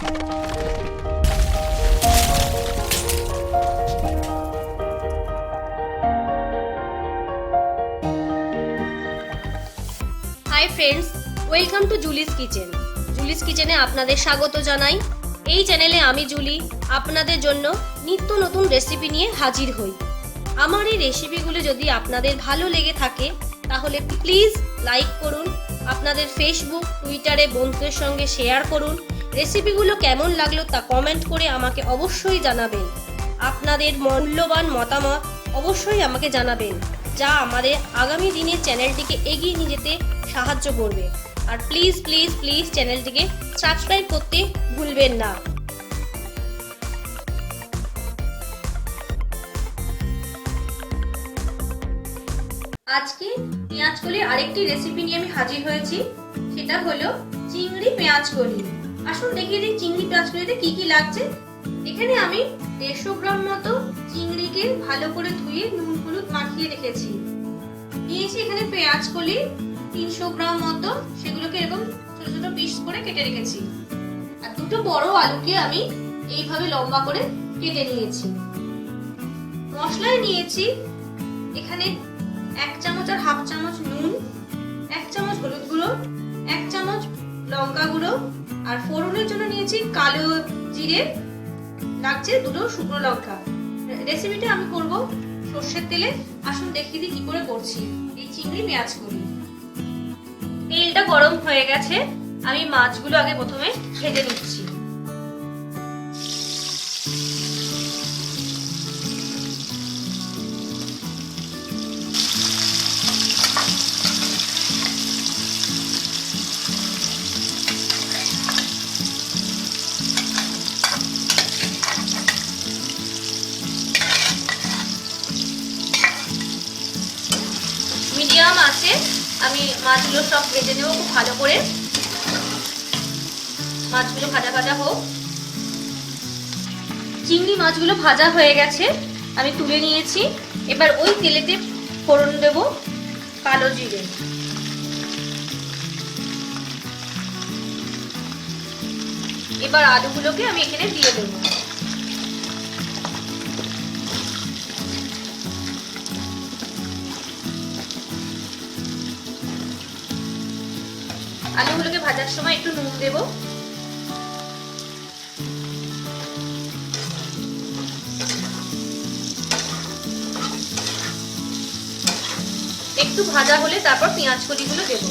Hi friends welcome to Julie's kitchen Julie's কিচেনে আপনাদের স্বাগত জানাই। এই চ্যানেলে আমি জুলি, আপনাদের জন্য নিত্য নতুন রেসিপি নিয়ে হাজির হই। আমার এই রেসিপিগুলো যদি আপনাদের ভালো লেগে থাকে, তাহলে প্লিজ লাইক করুন, আপনাদের ফেসবুক টুইটারে বন্ধুদের সঙ্গে শেয়ার করুন। রেসিপিগুলো কেমন লাগল তা কমেন্ট করে আমাকে অবশ্যই জানাবেন। আপনাদের মূল্যবান মতামত অবশ্যই আমাকে জানাবেন, যা আমাদের আগামী দিনে চ্যানেলটিকে এগিয়ে নিয়ে যেতে সাহায্য করবে। আর প্লিজ প্লিজ প্লিজ চ্যানেলটিকে সাবস্ক্রাইব করতে ভুলবেন না। আজকে পেঁয়াজ কলির আরেকটি রেসিপি নিয়ে আমি হাজির হয়েছি, সেটা হলো চিংড়ি পেঁয়াজ কলি। আসুন দেখিয়ে দিই চিংড়ি পেঁয়াজ কলিতে কি কি লাগছে। এখানে আমি দেড়শো গ্রাম মতো চিংড়িকে ভালো করে ধুয়ে নুন হলুদ মাখিয়ে রেখেছি। নিয়েছি এখানে পেঁয়াজ কলি তিনশো গ্রাম মতো, সেগুলোকে এরকম ছোট ছোট পিস করে কেটে রেখেছি। আর দুটো বড় আলুকে আমি এইভাবে লম্বা করে কেটে নিয়েছি। মশলায় নিয়েছি এখানে এক চামচ আর হাফ চামচ নুন, এক চামচ হলুদ গুঁড়ো, এক চামচ লঙ্কা গুঁড়ো আর ফোড়নের জন্য নিয়েছি কালো জিরে, লাগছে দুটো শুকনো লঙ্কা। রেসিপিটা আমি করব সর্ষের তেলে। আসুন দেখিয়ে দিই কি করে করছি। এই চিংড়ি, পেঁয়াজ করি তেলটা গরম হয়ে গেছে। আমি মাছগুলো আগে প্রথমে ভেজে নিচ্ছি। মিডিয়াম আমি মাছগুলো সব ভেজে নেব খুব ভালো করে। মাছগুলো ভাজা ভাজা হোক। চিংড়ি মাছগুলো ভাজা হয়ে গেছে, আমি তুলে নিয়েছি। এবার ওই তেলেতে ফোড়ন দেব কালো জিরে। এবার আলুগুলোকে আমি এখানে দিয়ে দেবো। আলুগুলোকে ভাজার সময় একটু নুন দেব। একটু ভাজা হলে তারপর পেঁয়াজ কলিগুলো দেব।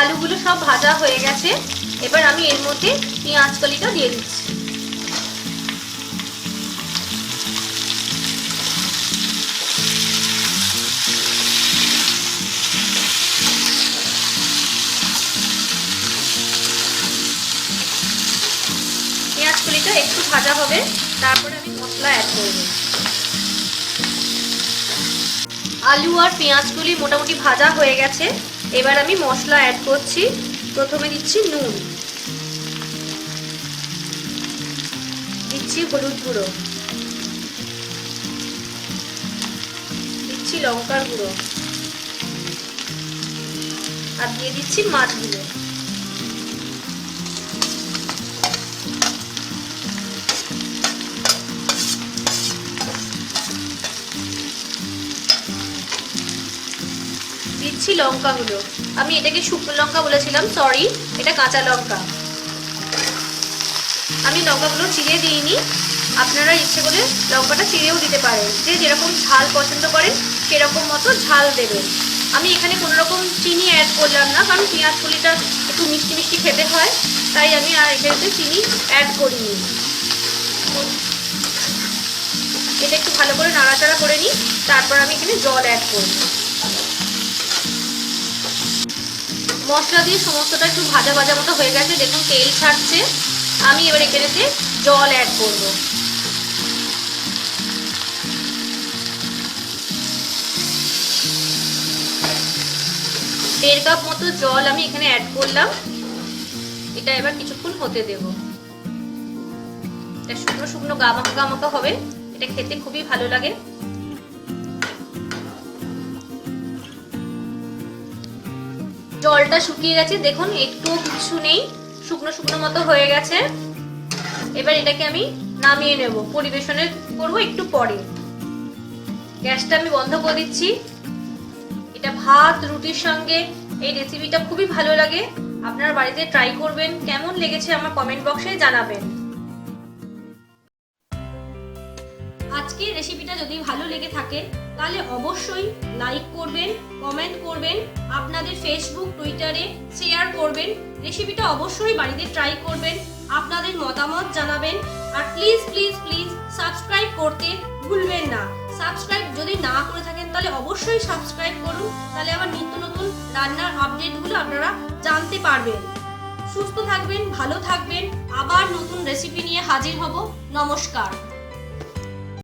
আলুগুলো সব ভাজা হয়ে গেছে। এবার আমি এর মধ্যে পেঁয়াজ কলিটা দিয়ে দিচ্ছি। একটু ভাজা হবে, তারপরে আমি মশলা অ্যাড করব আলু আর পেঁয়াজ কলি মোটামুটি ভাজা হয়ে গেছে, এবার আমি মশলা অ্যাড করছি। প্রথমে দিচ্ছি নুন। দিচ্ছি হলুদ গুঁড়ো। দিচ্ছি লঙ্কার গুঁড়ো। আর দিয়ে দিচ্ছি মাছগুলো। দিচ্ছি লঙ্কাগুলো আমি এটাকে শুকনো লঙ্কা বলেছিলাম সরি এটা কাঁচা লঙ্কা। আমি লঙ্কাগুলো চিড়ে দিইনি, আপনারা ইচ্ছে করে লঙ্কাটা চিড়েও দিতে পারেন। যে যেরকম ঝাল পছন্দ করেন সেরকম মতো ঝাল দেবেন আমি এখানে কোনো রকম চিনি অ্যাড করলাম না, কারণ পেঁয়াজ কলিটা একটু মিষ্টি মিষ্টি খেতে হয়, তাই আমি আর এখানে চিনি অ্যাড করিনি। এটা একটু ভালো করে নাড়াচাড়া করে নিই, তারপর আমি এখানে জল অ্যাড করব। মশলা দিয়ে সমস্তটা একটু ভাজা ভাজা মতো হয়ে গেছে। দেখুন, তেল ছাড়ছে। আমি এবার এখানেতে জল অ্যাড করব। দেড় কাপ মতো জল আমি এখানে অ্যাড করলাম। এটা এবার কিছুক্ষণ হতে দেব। এটা শুকনো শুকনো গামাকা গামাকা হবে। এটা খেতে খুবই ভালো লাগে। জলটা শুকিয়ে গেছে। দেখুন, একটুও কিছু নেই। শুকনো শুকনো মতো হয়ে গেছে। এবার এটাকে আমি নামিয়ে নেব। পরিবেশনের করব একটু পরে। গ্যাসটা আমি বন্ধ করে দিচ্ছি। এটা ভাত, রুটির সঙ্গে এই রেসিপিটা খুবই ভালো লাগে। আপনার বাড়িতে ট্রাই করবেন। কেমন লেগেছে আমার কমেন্ট বক্সে জানাবেন। আজকের রেসিপিটা যদি ভালো লেগে থাকে, তাহলে অবশ্যই লাইক করবেন কমেন্ট করবেন, আপনাদের ফেসবুক টুইটারে শেয়ার করবেন। রেসিপিটা অবশ্যই বাড়িতে ট্রাই করবেন, আপনাদের মতামত জানাবেন। আর প্লিজ প্লিজ প্লিজ সাবস্ক্রাইব করতে ভুলবেন না। সাবস্ক্রাইব যদি না করে থাকেন, তাহলে অবশ্যই সাবস্ক্রাইব করুন। তাহলে আবার নিত্য নতুন রান্নার আপডেটগুলো আপনারা জানতে পারবেন। সুস্থ থাকবেন, ভালো থাকবেন। আবার নতুন রেসিপি নিয়ে হাজির হব। নমস্কার।